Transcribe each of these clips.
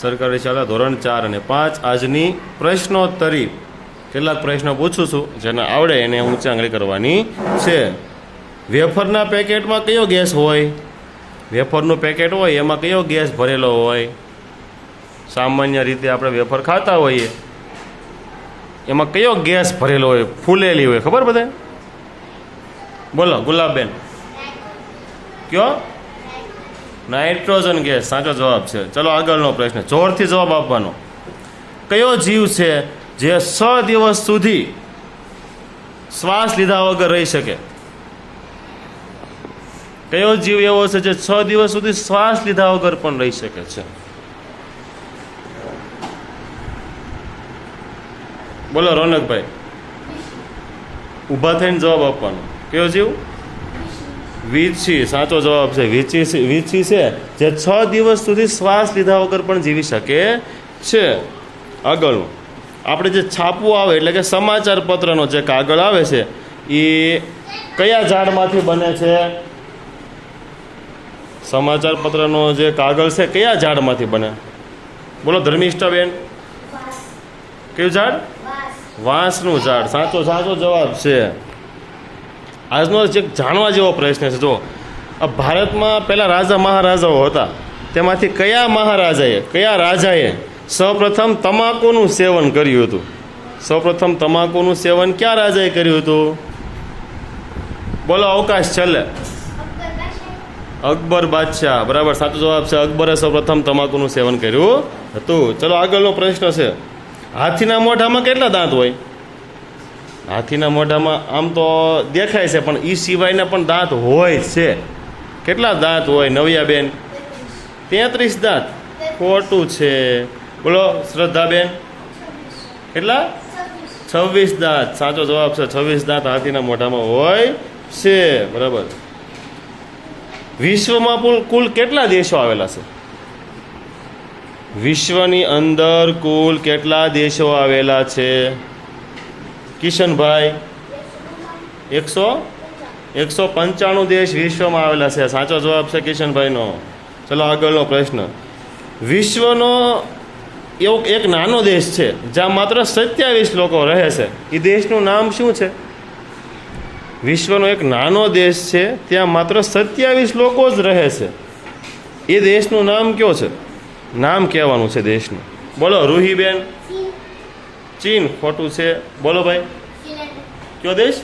સરકારી શાળા ધોરણ ચાર અને પાંચ આજની પ્રશ્નોત્તરી. કેટલાક પ્રશ્નો પૂછું છું, જેને આવડે એને ઊંચાંગળી કરવાની છે. વેફરના પેકેટમાં કયો ગેસ હોય? વેફરનું પેકેટ હોય, એમાં કયો ગેસ ભરેલો હોય? સામાન્ય રીતે આપણે વેફર ખાતા હોઈએ. એમાં કયો ગેસ ભરેલો હોય? ફૂલેલી હોય, ખબર બધા? બોલો, ગુલાબબેન. કયો? Nitrogen gas. સાચો જવાબ છે. ચલો આગળનો પ્રશ્ન. જોરથી જવાબ આપવાનો. કયો જીવ છે જે છ દિવસ સુધી શ્વાસ લીધા વગર રહી શકે? કયો જીવ એવો છે જે છ દિવસ સુધી શ્વાસ લીધા વગર પણ રહી શકે છે? બોલો રોનકભાઈ. ઊભા થઈને જવાબ આપવાનો. કયો જીવ? વીછી સાચો જવાબ છે. વીછી છે- વીછી છે. જે છ દિવસ સુધી શ્વાસ લીધા વગર પણ જીવી શકે છે. આગળનું આપણે જે છાપવું આવે એટલે કે સમાચાર પત્રનો જે કાગળ આવે છે એ કયા ઝાડમાંથી બને છે? સમાચાર પત્રનો જે કાગળ છે કયા ઝાડમાંથી બને? બોલો ધર્મિષ્ઠાબેન કયું ઝાડ? વાંસનું ઝાડ. સાચો સાચો જવાબ છે. આજનો જે જાણવા જેવો પ્રશ્ન છે જો ભારતમાં પહેલાં રાજા મહારાજાઓ હતા. તેમાંથી કયા મહારાજાએ, કયા રાજાએ સૌપ્રથમ તમાકુનું સેવન કર્યું હતું? સૌપ્રથમ તમાકુનું સેવન ક્યાં રાજાએ કર્યું હતું? બોલો, અવકાશ છેલ્લે. અકબર બાદશાહ. બરાબર, સાચો જવાબ છે, અકબરે સૌપ્રથમ તમાકુનું સેવન કર્યું હતું. ચલો, આગળનો પ્રશ્ન છે. હાથીના મોઢામાં કેટલા દાંત હોય? હાથીના મોઢામાં આમ તો દેખાય છે, પણ એ સિવાયના પણ દાંત હોય છે. કેટલા દાંત હોય, નવ્યાબેન? તેત્રીસ દાંત. ખોટું છે. બોલો, શ્રદ્ધાબેન? કેટલા? છવ્વીસ દાંત. સાચો જવાબ છે, છવ્વીસ દાંત હાથીના મોઢામાં હોય છે. બરાબર. વિશ્વમાં કુલ કુલ કેટલા દેશો આવેલા છે? વિશ્વની અંદર કુલ કેટલા દેશો આવેલા છે? કિશનભાઈ, એકસો એકસો પંચાણું દેશ વિશ્વમાં આવેલા છે. સાચો જવાબ છે કિશનભાઈનો. ચલો આગળનો પ્રશ્ન. વિશ્વનો એવો એક નાનો દેશ છે, જ્યાં માત્ર સત્યાવીસ લોકો રહે છે. એ દેશનું નામ શું છે? વિશ્વનો એક નાનો દેશ છે, ત્યાં માત્ર સત્યાવીસ લોકો જ રહે છે. એ દેશનું નામ કયો છે? નામ કહેવાનું છે દેશનું. બોલો, રૂહીબેન. ચીન ખોટું છે. બોલો ભાઈ. કયો દેશ?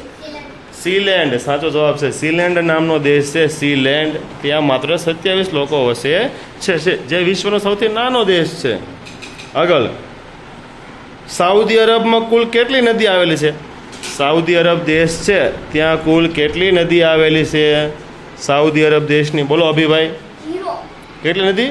સીલેન્ડ. સાચો જવાબ છે. સીલેન્ડ નામનો દેશ છે. સીલેન્ડ. ત્યાં માત્ર સત્યાવીસ લોકો વસે છે. જે વિશ્વનો સૌથી નાનો દેશ છે. આગળ. સાઉદી અરબમાં કુલ કેટલી નદી આવેલી છે? સાઉદી અરબ દેશ છે. ત્યાં કુલ કેટલી નદી આવેલી છે? સાઉદી અરબ દેશની. બોલો અભિભાઈ. કેટલી નદી?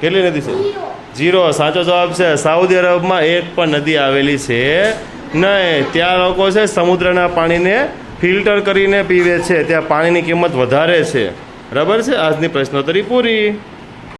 કેટલી નદી છે? જીરો, સાચો જવાબ છે, સાઉદી અરબમાં એક પણ નદી આવેલી છે. નહીં ત્યાં લોકો છે, સમુદ્રના પાણીને ફિલ્ટર કરીને પીવે છે. ત્યાં પાણીની કિંમત વધારે છે. બરાબર છે? આજની પ્રશ્નોત્તરી પૂરી.